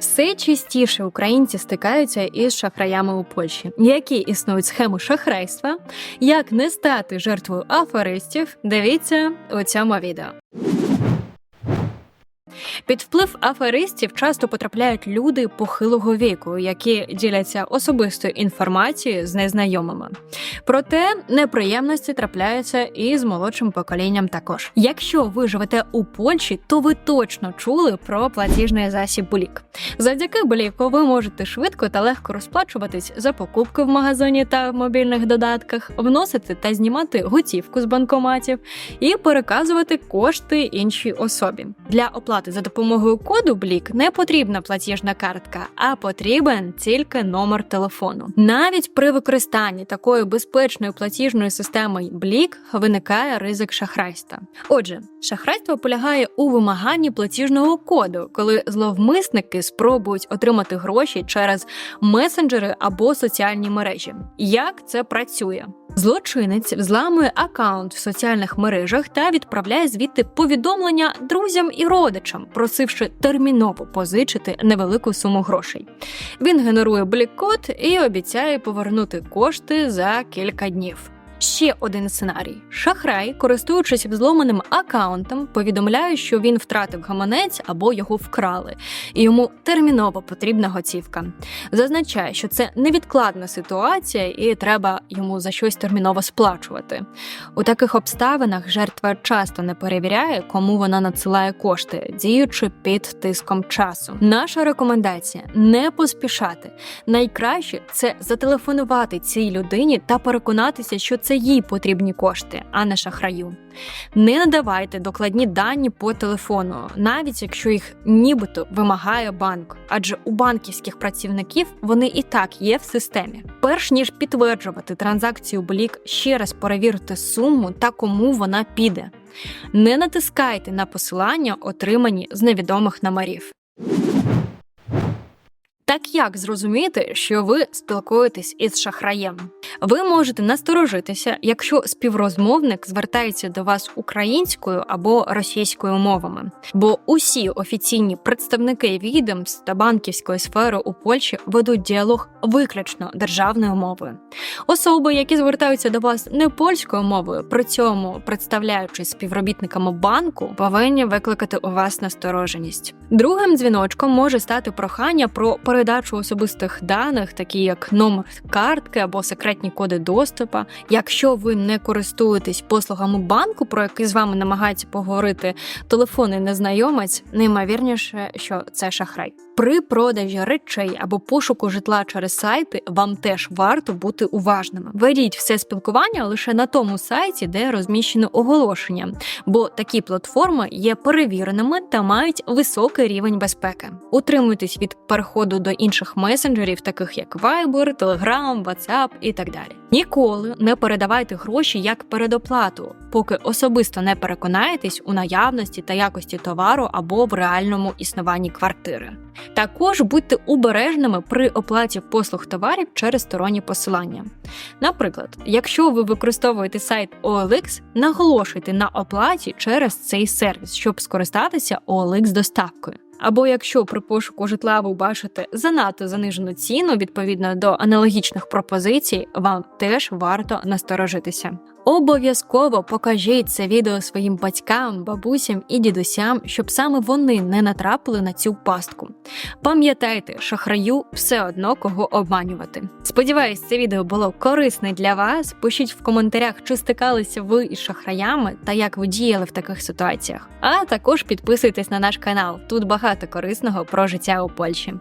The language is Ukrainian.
Все частіше українці стикаються із шахраями у Польщі, які існують схеми шахрайства, як не стати жертвою аферистів. Дивіться у цьому відео. Під вплив аферистів часто потрапляють люди похилого віку, які діляться особистою інформацією з незнайомими. Проте неприємності трапляються і з молодшим поколінням також. Якщо ви живете у Польщі, то ви точно чули про платіжний засіб Булік. Завдяки Буліку ви можете швидко та легко розплачуватись за покупки в магазині та мобільних додатках, вносити та знімати готівку з банкоматів і переказувати кошти іншій особі. Для оплати за допомогою коду Блік не потрібна платіжна картка, а потрібен тільки номер телефону. Навіть при використанні такої безпечної платіжної системи Блік виникає ризик шахрайства. Отже, шахрайство полягає у вимаганні платіжного коду, коли зловмисники спробують отримати гроші через месенджери або соціальні мережі. Як це працює? Злочинець взламує аккаунт в соціальних мережах та відправляє звідти повідомлення друзям і родичам, просивши терміново позичити невелику суму грошей. Він генерує блік-код і обіцяє повернути кошти за кілька днів. Ще один сценарій: шахрай, користуючись взломаним аккаунтом, повідомляє, що він втратив гаманець або його вкрали, і йому терміново потрібна готівка. Зазначає, що це невідкладна ситуація, і треба йому за щось терміново сплачувати. У таких обставинах жертва часто не перевіряє, кому вона надсилає кошти, діючи під тиском часу. Наша рекомендація не поспішати. Найкраще це зателефонувати цій людині та переконатися, що це їй потрібні кошти, а не шахраю. Не надавайте докладні дані по телефону, навіть якщо їх нібито вимагає банк, адже у банківських працівників вони і так є в системі. Перш ніж підтверджувати транзакцію Блік, ще раз перевірте суму та кому вона піде. Не натискайте на посилання, отримані з невідомих номерів. Так як зрозуміти, що ви спілкуєтесь із шахраєм? Ви можете насторожитися, якщо співрозмовник звертається до вас українською або російською мовами, бо усі офіційні представники відомств та банківської сфери у Польщі ведуть діалог виключно державною мовою. Особи, які звертаються до вас не польською мовою, при цьому представляючись співробітниками банку, повинні викликати у вас настороженість. Другим дзвіночком може стати прохання про передачу особистих даних, такі як номер картки або секретні коди доступу. Якщо ви не користуєтесь послугами банку, про які з вами намагається поговорити телефонний незнайомець, неймовірніше, що це шахрай. При продажі речей або пошуку житла через сайти вам теж варто бути уважними. Ведіть все спілкування лише на тому сайті, де розміщено оголошення, бо такі платформи є перевіреними та мають високий рівень безпеки. Утримуйтесь від переходу до інших месенджерів, таких як Viber, Telegram, WhatsApp і так далі. Ніколи не передавайте гроші як передоплату, поки особисто не переконаєтесь у наявності та якості товару або в реальному існуванні квартири. Також будьте обережними при оплаті послуг товарів через сторонні посилання. Наприклад, якщо ви використовуєте сайт OLX, наголошуйте на оплаті через цей сервіс, щоб скористатися OLX доставкою. Або якщо при пошуку житла ви бачите занадто занижену ціну відповідно до аналогічних пропозицій, вам теж варто насторожитися. Обов'язково покажіть це відео своїм батькам, бабусям і дідусям, щоб саме вони не натрапили на цю пастку. Пам'ятайте, шахраю все одно кого обманювати. Сподіваюсь, це відео було корисне для вас. Пишіть в коментарях, чи стикалися ви із шахраями та як ви діяли в таких ситуаціях. А також підписуйтесь на наш канал. Тут багато корисного про життя у Польщі.